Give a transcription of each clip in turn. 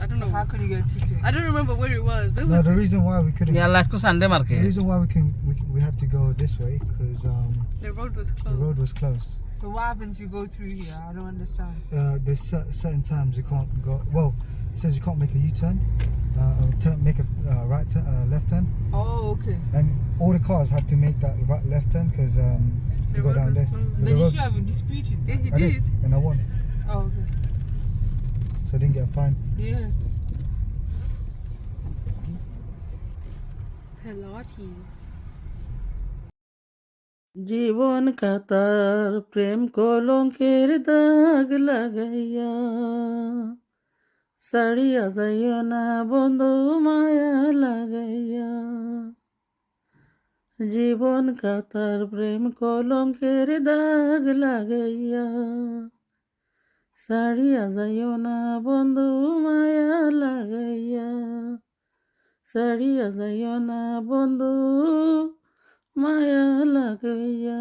I don't know. How could you get a ticket? I don't remember where it was. No, the reason why we couldn't. Yeah, last Sunday The reason why we can we, we had to go this way because um, the road was closed. the road was closed. So what happens? You go through here. I don't understand. Uh, there's certain times you can't go. Well, it says you can't make a U-turn, uh, turn, make a uh, right turn, uh, left turn, Oh, okay. and all the cars had to make that right left turn because um, to go down was there. closed. There's Then you road- should have disputed. Yeah, he I did. did. and I won. Oh, okay. So I didn't get a fine. Yeah. Pilates. জীবন কাতার প্রেম কলঙ্কের দাগ লাগাইয়া সাড়িয়া যাইও না বন্ধু মায়া লাগাইয়া জীবন কাতার প্রেম কলঙ্কের দাগ লাগাইয়া সাড়িয়া যাইও না বন্ধু মায়া লাগাইয়া সাড়িয়া যাইও না বন্ধু মায়া লাগাইয়া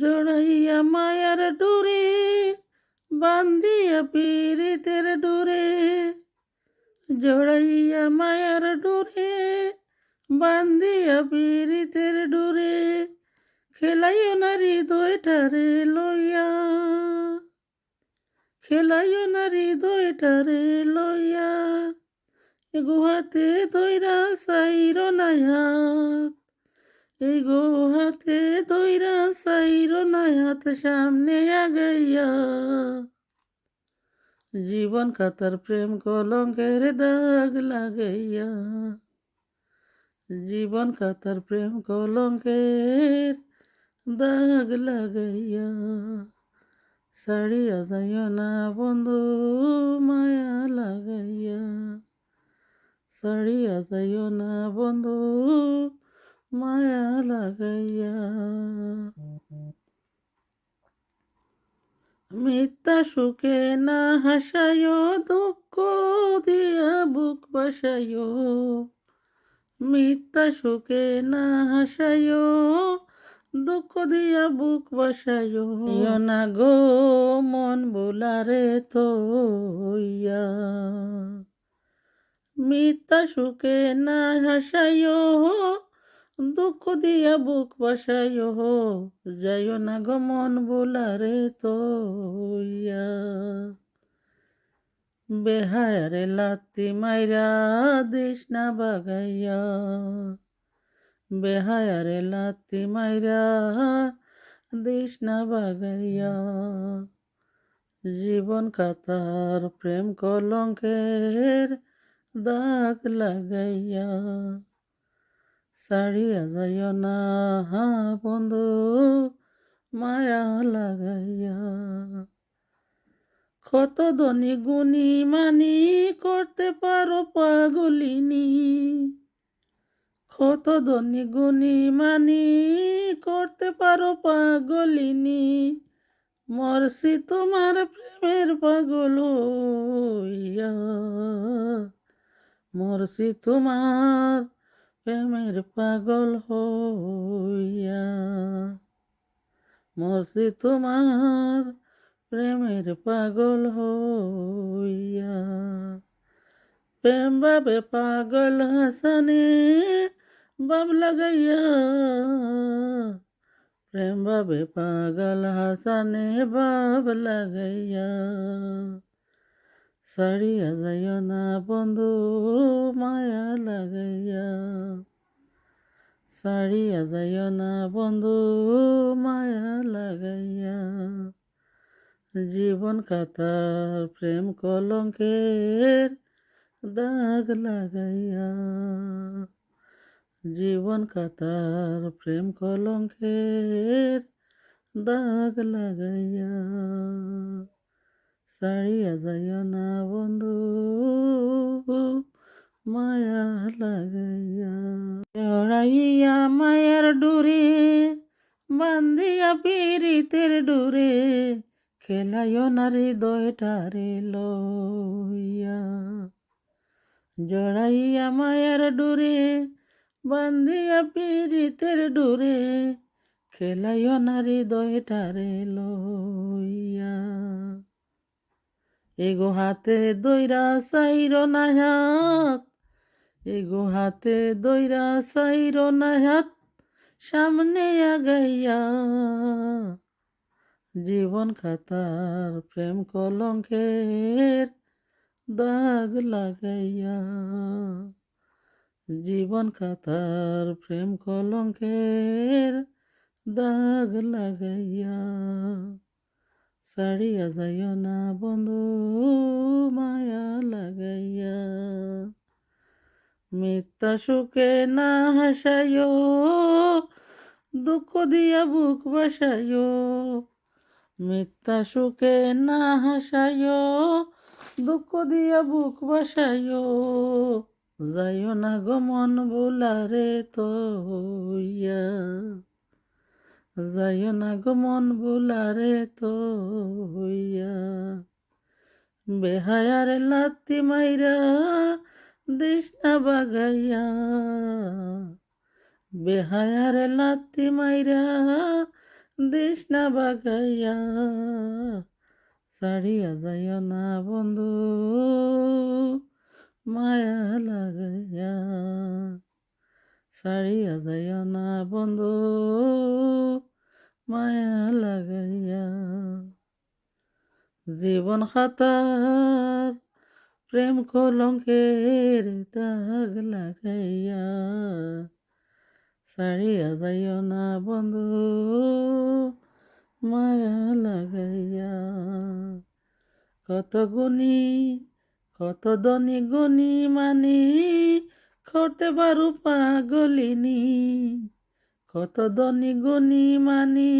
জড়াইয়া মায়ার ডুরে বান্দিয়া পীড়িতের ডুরে জড়াইয়া মায়ার ডুরে বান্দিয়া পীড়িতের ডুরে খেলাইও না হৃদয়টারে লইয়া। খেলাইও না হৃদয়টারে লইয়া। গুহাতে দইরা সাইর নায়াত এই গুহাতে দইরা সাইর নায়াত সামনে আগাইয়া। জীবন কাতার প্রেম কলঙ্কের দাগ লাগাইয়া। জীবন কাতার প্রেম কলঙ্কের দাগ লাগাইয়া সাড়িয়া যাইও না, বন্ধু, মায়া লাগাইয়া। সাড়িয়া যাইও না, বন্ধু, মায়া লাগাইয়া। মিথ্যা সুখে না হাসায় দুঃখ দিয়া বুক বাসায় মিথ্যা সুখে না হাসায় দুঃখ দিয়া বুক বাসায় না গো, মন বোলারে তো মিথ্যা সুখে না হাসায় দুঃখ দিয়া বুক বাসায় যাইও না গো, মন বোলারে তো বেহায়ারে লাত্তি মাইরা দিস না বাগাইয়া। বেহায়ারে লাতি মাইরা দিস না বাগাইয়া। জীবন কাতার প্রেম কলঙ্কের দাগ লাগাইয়া। সারিয়া যাইও না বন্ধু, মায়া লাগাইয়া। কত ধনী গুণী মানি করতে পারো পাগলিনী। কত ধনী গুণী মানি করতে পারো পাগলিনী। মরছি তোমার প্রেমের পাগল হইয়া। মরছি তোমার প্রেমের পাগল হইয়া। মরছি তোমার প্রেমের পাগল হইয়া। প্রেম বাবে পাগল হাসানে বাব লাগাইয়া প্রেম বাবে পাগল হাসানে বাব লাগাইয়া সারিয়া যাইও না বন্ধু মায়া লাগাইয়া সারিয়া যাইও না বন্ধু মায়া লাগাইয়া জীবন কাতার প্রেম কলঙ্কের দাগ লাগাইয়া জীবন কাতার প্রেম কলঙ্কের দাগ লাগাইয়া সারিয়া যাইও না বন্ধু, মায়া লাগাইয়া। জড়াইয়া মায়ার ডুরে, বান্ধিয়া পীড়িতের ডুরে, খেলাইও না হৃদয়টারে লইয়া। জড়াইয়া মায়ার ডুরে বান্ধিয়া পীড়িতের ডুরে খেলাইও না হৃদয়টারে লইয়া। এগো হাতে দইরা সাইর নাহাত এগো হাতে দইরা সাইর না হাত, সামনে আগাইয়া। জীবন খাতার প্রেম কলঙ্কের দাগ লাগাইয়া। জীবন খাতার প্রেম কলঙ্কের দাগ লাগাইয়া সারিয়া যাইও না বন্ধু, মায়া লাগাইয়া। মিথ্যা সুখে না হাসাইও, দুঃখ দিয়া বুক বাসাইও। মিথ্যা সুখে না হাসাইও, দুঃখ দিয়া বুক বাসাইও। যাইও না গমন বোলারে তো হইয়া যাইও না গমন বোলারে তো হইয়া বেহায়ার লাত্তি মাইরা না বাগাইয়া। বেহায়ার লাত্তি মাইরা না বাগাইয়া। সারিয়া যাইও না বন্ধু। মায়া লাগাইয়া সারিয়া যাইও না বন্ধু, মায়া লাগাইয়া। জীবন খাতার প্রেম কলঙ্কের দাগ লাগাইয়া সারিয়া যাইও না বন্ধু, মায়া লাগাইয়া। কত গুণী কত দনি গনি মানি করতে পারু পাগলিনী। কত দনি গনি মানি